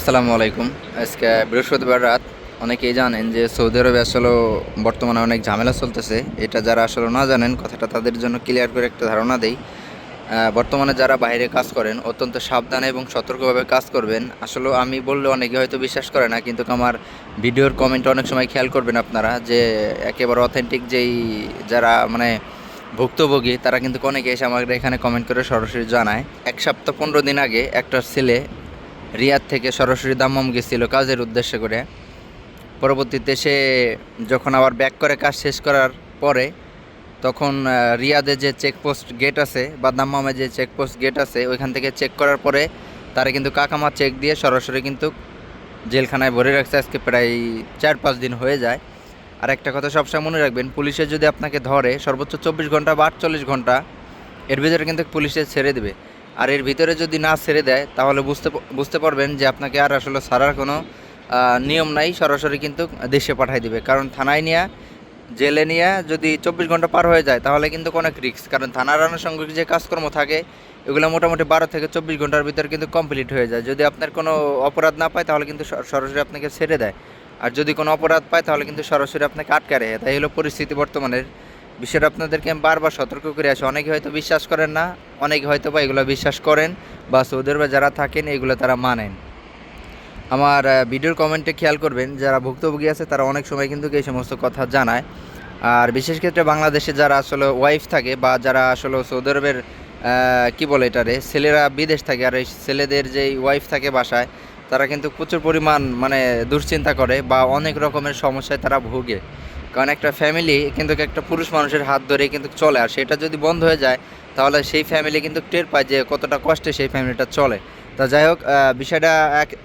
আসসালামু আলাইকুম। আজকে বৃহস্পতিবার রাত, অনেকেই জানেন যে সৌদি আরবে আসলে বর্তমানে অনেক ঝামেলা চলতেছে। এটা যারা আসলে না জানেন, কথাটা তাদের জন্য ক্লিয়ার করে একটা ধারণা দেই। বর্তমানে যারা বাইরে কাজ করেন, অত্যন্ত সাবধানে এবং সতর্কভাবে কাজ করবেন। আসলে আমি বললে অনেকে হয়তো বিশ্বাস করে না, কিন্তু আমার ভিডিওর কমেন্ট অনেক সময় খেয়াল করবেন আপনারা যে একেবারে অথেন্টিক যেই যারা মানে ভুক্তভোগী, তারা কিন্তু অনেকে এসে আমাকে এখানে কমেন্ট করে সরাসরি জানায়। এক সপ্তাহ পনেরো দিন আগে একটা ছেলে রিয়াদ থেকে সরাসরি দাম্মাম গেছিল কাজের উদ্দেশ্য করে। পরবর্তীতে সে যখন আবার ব্যাক করে কাজ শেষ করার পরে, তখন রিয়াদে যে চেকপোস্ট গেট আছে বা দাম্মামে যে চেকপোস্ট গেট আছে, ওইখান থেকে চেক করার পরে তারা কিন্তু কাকামা চেক দিয়ে সরাসরি কিন্তু জেলখানায় ভরে রাখছে। আজকে প্রায় চার পাঁচ দিন হয়ে যায়। আর একটা কথা সবসময় মনে রাখবেন, পুলিশে যদি আপনাকে ধরে, সর্বোচ্চ চব্বিশ ঘণ্টা বা আটচল্লিশ ঘণ্টা, এর ভিতরে কিন্তু পুলিশে ছেড়ে দেবে। আর এর ভিতরে যদি না ছেড়ে দেয়, তাহলে বুঝতে বুঝতে পারবেন যে আপনাকে আর আসলে ছাড়ার কোনো নিয়ম নাই। সরাসরি কিন্তু দেশে পাঠাই দিবে। কারণ থানায় নিয়ে, জেলে নিয়ে যদি চব্বিশ ঘণ্টা পার হয়ে যায়, তাহলে কিন্তু অনেক রিস্ক কারণ থানার আনুষঙ্গিক যে কাজকর্ম থাকে, এগুলো মোটামুটি বারো থেকে চব্বিশ ঘণ্টার ভিতরে কিন্তু কমপ্লিট হয়ে যায়। যদি আপনার কোনো অপরাধ না পায়, তাহলে কিন্তু সরাসরি আপনাকে ছেড়ে দেয়। আর যদি কোনো অপরাধ পায়, তাহলে কিন্তু সরাসরি আপনাকে আটকে রাখে। তাই হলো পরিস্থিতি বর্তমানের। বিষয়টা আপনাদেরকে আমি বারবার সতর্ক করে আসি। অনেকে হয়তো বিশ্বাস করেন না, অনেকে হয়তো বা এগুলো বিশ্বাস করেন, বা সৌদি আরবে যারা থাকেন, এগুলো তারা মানেন। আমার ভিডিওর কমেন্টে খেয়াল করবেন, যারা ভুক্তভোগী আছে, তারা অনেক সময় কিন্তু এই সমস্ত কথা জানায়। আর বিশেষ ক্ষেত্রে বাংলাদেশে যারা আসলে ওয়াইফ থাকে, বা যারা আসলে সৌদি আরবের কি বলে এটারে, ছেলেরা বিদেশ থাকে, আর এই ছেলেদের যেই ওয়াইফ থাকে বাসায়, তারা কিন্তু প্রচুর পরিমাণ মানে দুশ্চিন্তা করে, বা অনেক রকমের সমস্যায় তারা ভোগে। কারণ একটা ফ্যামিলি কিন্তু একটা পুরুষ মানুষের হাত ধরে কিন্তু চলে। আর সেটা যদি বন্ধ হয়ে যায় তাহলে সেই ফ্যামিলি কিন্তু টের পায় যে কতটা কষ্টে সেই ফ্যামিলিটা চলে। তা যাই হোক বিষয়টা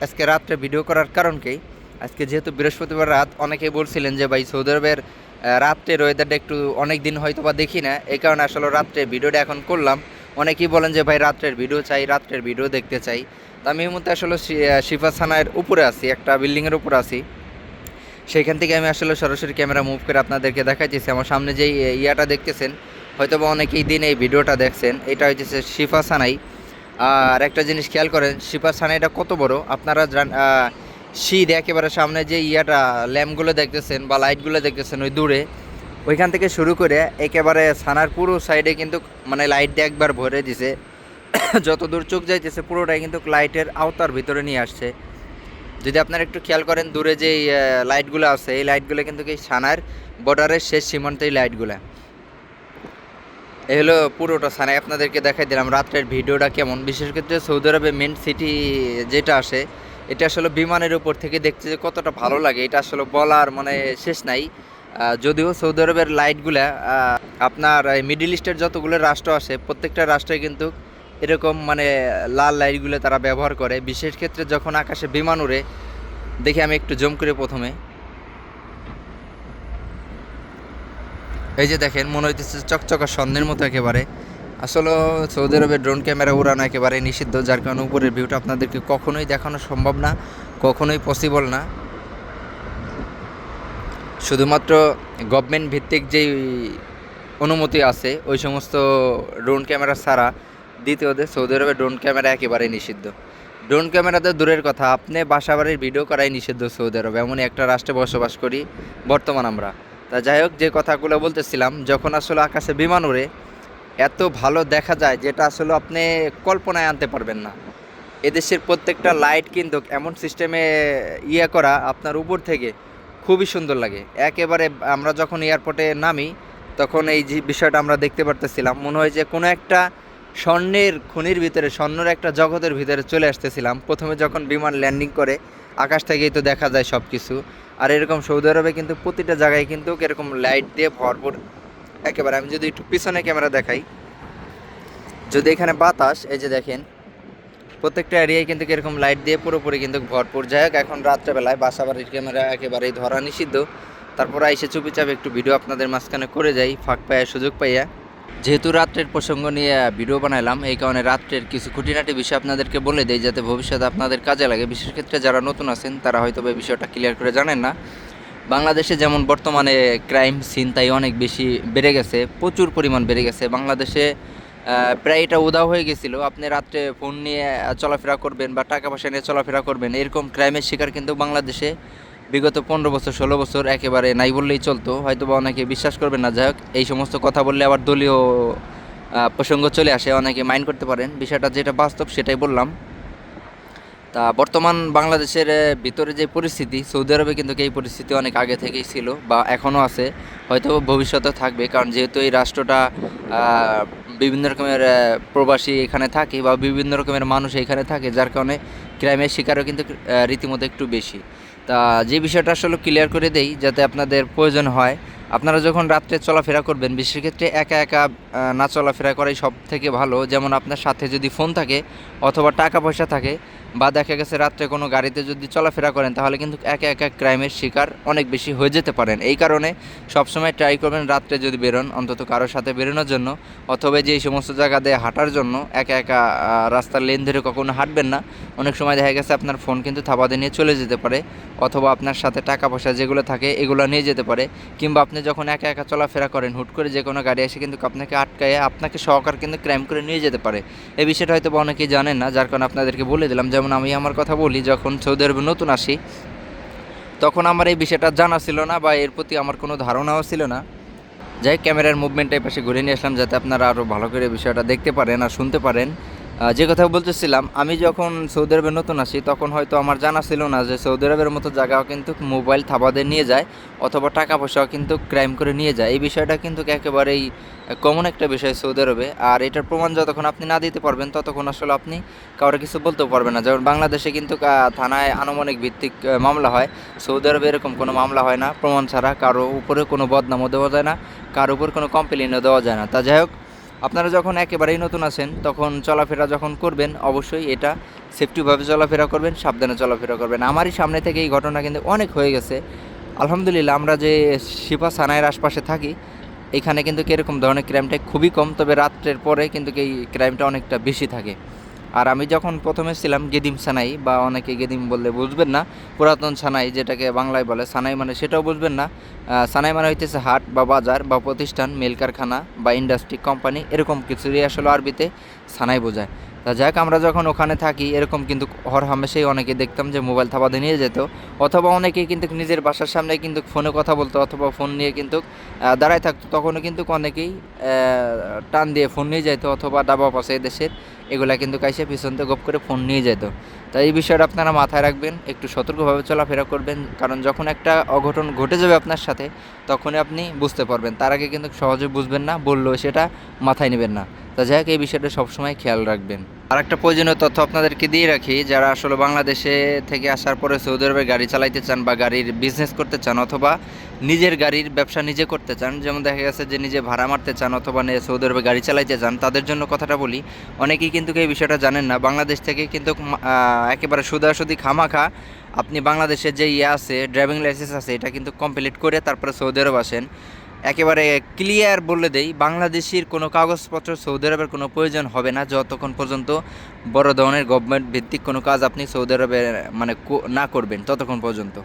আজকে রাত্রে ভিডিও করার কারণ কি আজকে যেহেতু বৃহস্পতিবার রাত অনেকেই বলছিলেন যে ভাই সৌদি আরবের আহ, রাত্রের ওয়েদারটা একটু অনেক দিন হয়তো বা দেখি না। এই কারণে আসলে রাত্রে ভিডিওটা এখন করলাম। অনেকেই বলেন যে ভাই রাত্রের ভিডিও চাই রাত্রের ভিডিও দেখতে চাই। তা আমি এই মুহূর্তে আসলে শিফা থানার উপরে আছি একটা বিল্ডিংয়ের উপরে আছি। সেইখান থেকে আমি আসলে সরাসরি ক্যামেরা মুভ করে আপনাদেরকে দেখাইতেছি। আমার সামনে যেই ইয়াটা দেখতেছেন হয়তো বা অনেকেই দিন এই ভিডিওটা দেখছেন, এটা হচ্ছে শিফা সানাই। আর একটা জিনিস খেয়াল করেন, শিফা সানাইটা কত বড়? আপনারা শীত একেবারে সামনে যে ইয়াটা, ল্যাম্পগুলো দেখতেছেন বা লাইটগুলো দেখতেছেন ওই দূরে, ওইখান থেকে শুরু করে একেবারে সানার পুরো সাইডে কিন্তু মানে লাইট দিয়ে একবার ভরে দিছে। যত দূর চোখ যাইতেছে, পুরোটাই কিন্তু লাইটের আওতার ভিতরে নিয়ে আসছে। যদি আপনারা একটু খেয়াল করেন, দূরে যে লাইটগুলো আছে, এই লাইটগুলো কিন্তু এই সানার বর্ডারের শেষ সীমান্তে এই লাইটগুলো এই হলো পুরোটা সানায় আপনাদেরকে দেখাই দিলাম রাত্রের ভিডিওটা কেমন। বিশেষ করে সৌদি আরবে মেন সিটি যেটা আসে, এটা আসলে বিমানের উপর থেকে দেখতে যে কতটা ভালো লাগে, এটা আসলে বলার মানে শেষ নাই। যদিও সৌদি আরবের লাইটগুলা আপনার মিডিল ইস্টের যতগুলো রাষ্ট্র আসে প্রত্যেকটা রাষ্ট্রে কিন্তু এরকম মানে লাল লাইটগুলো তারা ব্যবহার করে। বিশেষ ক্ষেত্রে যখন আকাশে বিমান উড়ে দেখি আমি একটু জম করে প্রথমে। এই যে দেখেন, মনে হইতেছে চকচকা স্বর্ণের মতো একেবারে। আসলে সৌদি আরবে ড্রোন ক্যামেরা উড়ানো একেবারে নিষিদ্ধ, যার কারণে উপরের ভিউটা আপনাদেরকে কখনোই দেখানো সম্ভব না, কখনোই পসিবল না। শুধুমাত্র গভর্নমেন্ট ভিত্তিক যেই অনুমতি আছে, ওই সমস্ত ড্রোন ক্যামেরা ছাড়া দ্বিতীয়তে, সৌদি আরবে ড্রোন ক্যামেরা একেবারেই নিষিদ্ধ। ড্রোন ক্যামেরাতে দূরের কথা, আপনি বাসা বাড়ির ভিডিও করাই নিষিদ্ধ সৌদি আরবে। এমনই একটা রাষ্ট্রে বসবাস করি বর্তমান আমরা। তা যাই হোক, যে কথাগুলো বলতেছিলাম, যখন আসলে আকাশে বিমান উড়ে এত ভালো দেখা যায় যেটা আসলে আপনি কল্পনায় আনতে পারবেন না। এদেশের প্রত্যেকটা লাইট কিন্তু এমন সিস্টেমে ইয়ে করা আপনার উপর থেকে খুবই সুন্দর লাগে। একেবারে আমরা যখন এয়ারপোর্টে নামি, তখন এই যে বিষয়টা আমরা দেখতে পারতেছিলাম, মনে হয় যে কোনো একটা স্বর্ণের খনির ভিতরে, স্বর্ণের একটা জগতের ভিতরে চলে আসতেছিলাম। প্রথমে যখন বিমান ল্যান্ডিং করে, আকাশ থেকেই তো দেখা যায় সব কিছু আর এরকম সৌদি আরবে কিন্তু প্রতিটা জায়গায় কিন্তু এরকম লাইট দিয়ে ভরপুর। একেবারে আমি যদি একটু পিছনে ক্যামেরা দেখাই, যদি এখানে বাতাস, এই যে দেখেন, প্রত্যেকটা এরিয়ায় কিন্তু এরকম লাইট দিয়ে পুরোপুরি কিন্তু ভরপুর। যাই এখন রাত্রেবেলায় বাসা বাড়ির ক্যামেরা একেবারেই ধরা নিষিদ্ধ। তারপর এসে চুপিচাপ একটু ভিডিও আপনাদের মাঝখানে করে যাই, ফাঁক পাইয়া, সুযোগ পাইয়া। যেহেতু রাত্রের প্রসঙ্গ নিয়ে ভিডিও বানাইলাম, এই কারণে রাত্রের কিছু খুঁটিনাটি বিষয় আপনাদেরকে বলে দেয় যাতে ভবিষ্যতে আপনাদের কাজে লাগে। বিশেষ ক্ষেত্রে যারা নতুন আছেন, তারা হয়তো এই বিষয়টা ক্লিয়ার করে জানেন না। বাংলাদেশে যেমন বর্তমানে ক্রাইম ছিনতাই অনেক বেশি বেড়ে গেছে, প্রচুর পরিমাণ বেড়ে গেছে। বাংলাদেশে প্রায় এটা উদাও হয়ে গেছিল। আপনি রাত্রে ফোন নিয়ে চলাফেরা করবেন বা টাকা পয়সা নিয়ে চলাফেরা করবেন, এরকম ক্রাইমের শিকার কিন্তু বাংলাদেশে বিগত পনেরো বছর, ষোলো বছর একেবারে নাই বললেই চলতো। হয়তো বা অনেকে বিশ্বাস করবেন না। যাই হোক, এই সমস্ত কথা বললে আবার দলীয় প্রসঙ্গ চলে আসে, অনেকে মাইন্ড করতে পারেন। বিষয়টা যেটা বাস্তব সেটাই বললাম। তা বর্তমান বাংলাদেশের ভিতরে যে পরিস্থিতি, সৌদি আরবে কিন্তু এই পরিস্থিতি অনেক আগে থেকেই ছিল বা এখনও আছে। হয়তো ভবিষ্যতে থাকবে, কারণ যেহেতু এই রাষ্ট্রটা বিভিন্ন রকমের প্রবাসী এখানে থাকে বা বিভিন্ন রকমের মানুষ এখানে থাকে, যার কারণে ক্রাইমের শিকারও কিন্তু রীতিমতো একটু বেশি। তা যে বিষয়টা আসলে ক্লিয়ার করে দেই, যাতে আপনাদের প্রয়োজন হয়, আপনারা যখন রাত্রে চলাফেরা করবেন, বিশেষ ক্ষেত্রে একা একা না চলাফেরা করাই সব থেকে ভালো। যেমন আপনার সাথে যদি ফোন থাকে, অথবা টাকা পয়সা থাকে বা দেখা গেছে রাত্রে কোনো গাড়িতে যদি চলাফেরা করেন, তাহলে কিন্তু একা একা ক্রাইমের শিকার অনেক বেশি হয়ে যেতে পারেন। এই কারণে সবসময় ট্রাই করবেন রাত্রে যদি বেরোন, অন্তত কারোর সাথে বেরোনোর জন্য, অথবা যে সমস্ত জায়গা দিয়ে হাঁটার জন্য, একা একা রাস্তার লেন ধরে কখনো হাঁটবেন না। অনেক সময় দেখা গেছে আপনার ফোন কিন্তু থাবাতে নিয়ে চলে যেতে পারে, অথবা আপনার সাথে টাকা পয়সা যেগুলো থাকে, এগুলো নিয়ে যেতে পারে। কিংবা আপনি যখন একা একা চলাফেরা করেন, হুট করে যে কোনো গাড়ি এসে কিন্তু আপনাকে আটকায় আপনাকে সহকার কিন্তু ক্রাইম করে নিয়ে যেতে পারে। এই বিষয়টা হয়তো অনেকেই জানেন না, যার কারণে আপনাদেরকে বলে দিলাম, যেমন আমি আমার কথা বলি, যখন সৌদি আরবে নতুন আসি, তখন আমার এই বিষয়টা জানা ছিল না বা এর প্রতি আমার কোনো ধারণাও ছিল না। যাই ক্যামেরার মুভমেন্টটা পাশে ঘুরে নিয়ে আসলাম যাতে আপনারা আরও ভালো করে বিষয়টা দেখতে পারেন আর শুনতে পারেন। যে কথা বলতেছিলাম, আমি যখন সৌদি আরবে নতুন আসি তখন হয়তো আমার জানা ছিল না যে সৌদি আরবের মতো জায়গাও কিন্তু মোবাইল থাবাদে নিয়ে যায়, অথবা টাকা পয়সাও কিন্তু ক্রাইম করে নিয়ে যায়। এই বিষয়টা কিন্তু একেবারেই কমন একটা বিষয় সৌদি আরবে। আর এটার প্রমাণ যতক্ষণ আপনি না দিতে পারবেন, ততক্ষণ আসলে আপনি কাউকে কিছু বলতেও পারবেন না। যেমন বাংলাদেশে কিন্তু থানায় আনুমানিক ভিত্তিক মামলা হয়। সৌদি আরবে এরকম কোনো মামলা হয় না। প্রমাণ ছাড়া কারও উপরে কোনো বদনামও দেওয়া যায় না, কারও উপর কোনো কমপ্লেনও দেওয়া যায় না। তা যাই হোক আপনারা যখন একেবারেই নতুন আছেন, তখন চলাফেরা যখন করবেন, অবশ্যই এটা সেফটিভাবে চলাফেরা করবেন, সাবধানে চলাফেরা করবেন। আমারই সামনে থেকে এই ঘটনা কিন্তু অনেক হয়ে গেছে। আলহামদুলিল্লাহ, আমরা যে শিপা সানায়ের আশপাশে থাকি, এখানে কিন্তু এরকম ধরনের ক্রাইমটা খুবই কম। তবে রাত্রের পরে কিন্তু এই ক্রাইমটা অনেকটা বেশি থাকে। আর আমি যখন প্রথমে ছিলাম গেদিম সানাই, বা অনেকে গেদিম বললে বুঝবেন না, পুরাতন সানাই যেটাকে বাংলায় বলে, সানাই মানে সেটাও বুঝবেন না সানাই মানে হইতেছে হাট বা বাজার বা প্রতিষ্ঠান, মিল কারখানা বা ইন্ডাস্ট্রি কোম্পানি এরকম কিছুরই আসলে আরবিতে সানাই বোঝায়। তা যাক, আমরা যখন ওখানে থাকি, এরকম কিন্তু হর হামেশাই অনেকে দেখতাম যে মোবাইল থাবাদে নিয়ে যেত। অথবা অনেকে কিন্তু নিজের বাসার সামনে কিন্তু ফোনে কথা বলতো অথবা ফোন নিয়ে কিন্তু দাঁড়ায় থাকতো। তখনও কিন্তু অনেকেই টান দিয়ে ফোন নিয়ে যেত অথবা ডাবা পাশে দেশের, এগুলা কিন্তু কাইসে পিছন থেকে গপ করে ফোন নিয়ে যেত তাই এই বিষয়টা আপনারা মাথায় রাখবেন, একটু সতর্কভাবে চলাফেরা করবেন, কারণ যখন একটা অঘটন ঘটে যাবে আপনার সাথে, তখনই আপনি বুঝতে পারবেন। তার আগে কিন্তু সহজে বুঝবেন না, বললেও সেটা মাথায় নেবেন না। তা যাই হোক, এই বিষয়টা সবসময় খেয়াল রাখবেন। আর একটা প্রয়োজনীয় তথ্য আপনাদেরকে দিয়ে রাখি, যারা আসলে বাংলাদেশে থেকে আসার পরে সৌদি আরবে গাড়ি চালাইতে চান বা গাড়ির বিজনেস করতে চান অথবা নিজের গাড়ির ব্যবসা নিজে করতে চান, যেমন দেখা গেছে যে নিজে ভাড়া মারতে চান অথবা সৌদি আরবে গাড়ি চালাইতে চান তাদের জন্য কথাটা বলি, অনেকেই কিন্তু এই বিষয়টা জানেন না। বাংলাদেশ থেকে কিন্তু একেবারে সুদাসুদি খামাখা আপনি বাংলাদেশের যে ইয়ে আছে ড্রাইভিং লাইসেন্স আছে, এটা কিন্তু কমপ্লিট করে তারপরে সৌদি আরব আসেন। একেবারে ক্লিয়ার বলে দেই, বাংলাদেশের কোনো কাগজপত্র সৌদি আরবের কোনো প্রয়োজন হবে না, যতক্ষণ পর্যন্ত বড় ধরনের গভর্নমেন্ট ভিত্তিক কোনো কাজ আপনি সৌদি আরবে মানে না করবেন, ততক্ষণ পর্যন্ত।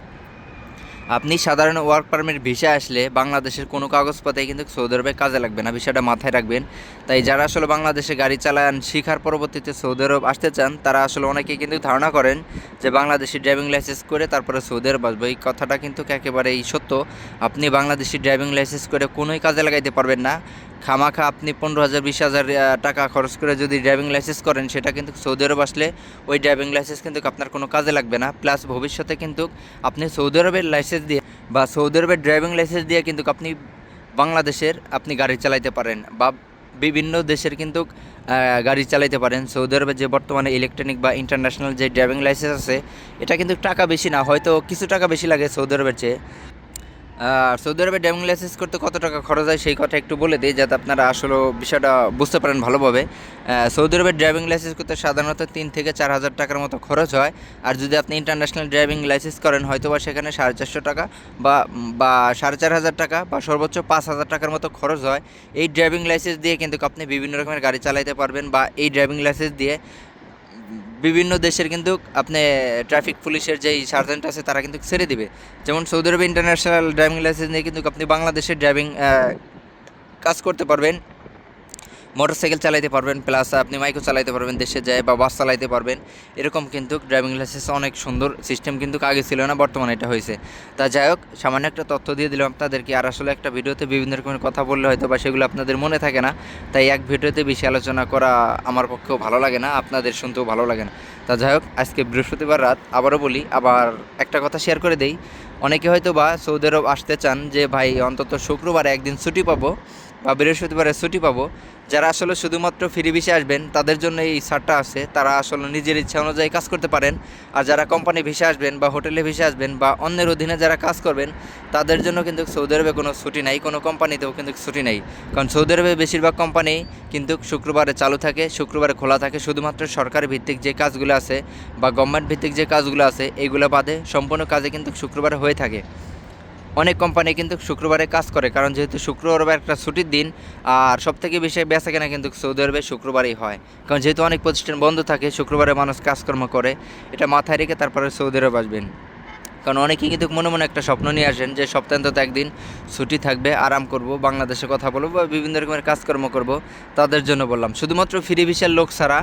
আপনি সাধারণ ওয়ার্ক পারমিট ভিসা আসলে বাংলাদেশের কোনো কাগজপত্রে কিন্তু সৌদি আরবে কাজে লাগবে না ভিসাটা মাথায় রাখবেন। তাই যারা আসলে বাংলাদেশে গাড়ি চালান, শিখার পরবর্তীতে সৌদি আরব আসতে চান, তারা আসলে অনেকেই কিন্তু ধারণা করেন যে বাংলাদেশি ড্রাইভিং লাইসেন্স করে তারপরে সৌদি আরব আসবে। এই কথাটা কিন্তু একেবারেই সত্য। আপনি বাংলাদেশি ড্রাইভিং লাইসেন্স করে কোনোই কাজে লাগাইতে পারবেন না। খামাখা আপনি পনেরো হাজার, বিশ হাজার টাকা খরচ করে যদি ড্রাইভিং লাইসেন্স করেন, সেটা কিন্তু সৌদি আরব আসলে ওই ড্রাইভিং লাইসেন্স কিন্তু আপনার কোনো কাজে লাগবে না। প্লাস ভবিষ্যতে কিন্তু আপনি সৌদি আরবের লাইসেন্স দিয়ে বা সৌদি আরবের ড্রাইভিং লাইসেন্স দিয়ে কিন্তু আপনি বাংলাদেশের আপনি গাড়ি চালাইতে পারেন বা বিভিন্ন দেশের কিন্তু গাড়ি চালাইতে পারেন। সৌদি আরবে যে বর্তমানে ইলেকট্রনিক বা ইন্টারন্যাশনাল যে ড্রাইভিং লাইসেন্স আছে, এটা কিন্তু টাকা বেশি না, হয়তো কিছু টাকা বেশি লাগে সৌদি আরবের চেয়ে। আর সৌদি আরবে ড্রাইভিং লাইসেন্স করতে কত টাকা খরচ হয় সেই কথা একটু বলে দিই, যাতে আপনারা আসলে বিষয়টা বুঝতে পারেন ভালোভাবে। সৌদি আরবের ড্রাইভিং লাইসেন্স করতে সাধারণত তিন থেকে চার হাজার টাকার মতো খরচ হয়। আর যদি আপনি ইন্টারন্যাশনাল ড্রাইভিং লাইসেন্স করেন হয়তো বা সেখানে সাড়ে চারশো টাকা বা বা সাড়ে চার হাজার টাকা বা সর্বোচ্চ পাঁচ হাজার টাকার মতো খরচ হয়। এই ড্রাইভিং লাইসেন্স দিয়ে কিন্তু আপনি বিভিন্ন রকমের গাড়ি চালাইতে পারবেন বা এই ড্রাইভিং লাইসেন্স দিয়ে বিভিন্ন দেশের কিন্তু আপনি ট্রাফিক পুলিশের যেই সার্জেন্ট আছে, তারা কিন্তু ছেড়ে দিবে। যেমন সৌদি আরবে ইন্টারন্যাশনাল ড্রাইভিং লাইসেন্স নিয়ে কিন্তু আপনি বাংলাদেশের ড্রাইভিং কাজ করতে পারবেন। মোটরসাইকেল চালাইতে পারবেন প্লাস আপনি মাইকও চালাইতে পারবেন, দেশে যায় বা বাস চালাইতে পারবেন। এরকম কিন্তু ড্রাইভিং লাইসেন্স অনেক সুন্দর সিস্টেম কিন্তু আগে ছিল না, বর্তমানে এটা হয়েছে। তা যাই হোক, সামান্য একটা তথ্য দিয়ে দিলাম আপনাদেরকে। আর আসলে একটা ভিডিওতে বিভিন্ন রকমের কথা বললে হয়তো বা সেগুলো আপনাদের মনে থাকে না, তাই এক ভিডিওতে বেশি আলোচনা করা আমার পক্ষেও ভালো লাগে না, আপনাদের শুনতেও ভালো লাগে না। তা যাই হোক, আজকে বৃহস্পতিবার রাত, আবারও বলি, আবার একটা কথা শেয়ার করে দেই। অনেকে হয়তো বা সৌদি আরব আসতে চান যে, ভাই, অন্তত শুক্রবারে একদিন ছুটি পাবো বা বৃহস্পতিবারে ছুটি পাবো। যারা আসলে শুধুমাত্র ফ্রি ভিসে আসবেন, তাদের জন্য এই ছাড়টা আছে। তারা আসলে নিজের ইচ্ছা অনুযায়ী কাজ করতে পারেন। আর যারা কোম্পানি ভিসে আসবেন বা হোটেলে ভিসে আসবেন বা অন্যের অধীনে যারা কাজ করবেন, তাদের জন্য কিন্তু সৌদি আরবে কোনো ছুটি নাই। কোনো কোম্পানিতেও কিন্তু ছুটি নেই। কারণ সৌদি আরবে বেশিরভাগ কোম্পানি কিন্তু শুক্রবারে চালু থাকে, শুক্রবারে খোলা থাকে। শুধুমাত্র সরকার ভিত্তিক যে কাজগুলো আছে বা গভর্নমেন্ট ভিত্তিক যে কাজগুলো আছে এইগুলো বাদে সম্পূর্ণ কাজে কিন্তু শুক্রবারে হয়ে থাকে। অনেক কোম্পানি কিন্তু শুক্রবারে কাজ করে, কারণ যেহেতু শুক্রবার একটা ছুটির দিন, আর সব থেকে বেশি বেচা কেনা কিন্তু সৌদি আরবে শুক্রবারই হয়। কারণ যেহেতু অনেক প্রতিষ্ঠান বন্ধ থাকে, শুক্রবারে মানুষ কাজকর্ম করে, এটা মাথায় রেখে তারপরে সৌদি আরব আসবেন। কারণ অনেকেই কিন্তু মনে মনে একটা স্বপ্ন নিয়ে আসেন যে সপ্তাহে অন্তত একদিন ছুটি থাকবে, আরাম করব, বাংলাদেশে কথা বলব বা বিভিন্ন রকমের কাজকর্ম করব, তাদের জন্য বললাম। শুধুমাত্র ফ্রি ভিসার লোক ছাড়া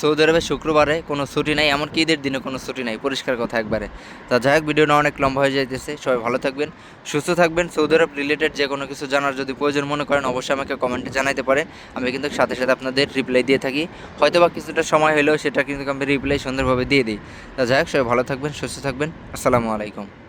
সৌদি আরবে শুক্রবারে কোনো ছুটি নাই, এমনকি ঈদের দিনে কোনো ছুটি নাই, পরিষ্কার কথা একবারে। তা যাই হোক, ভিডিওটা অনেক লম্বা হয়ে যাইতেছে, সবাই ভালো থাকবেন, সুস্থ থাকবেন। সৌদি আরব রিলেটেড যে কোনো কিছু জানার যদি প্রয়োজন মনে করেন, অবশ্যই আমাকে কমেন্টে জানাতে পারে। আমি কিন্তু সাথে সাথে আপনাদের রিপ্লাই দিয়ে থাকি। হয়তো বা কিছুটা সময় হলেও সেটা কিন্তু আমি রিপ্লাই সুন্দরভাবে দিয়ে দিই। তা যাই হোক, সবাই ভালো থাকবেন, সুস্থ থাকবেন। আসসালামু আলাইকুম।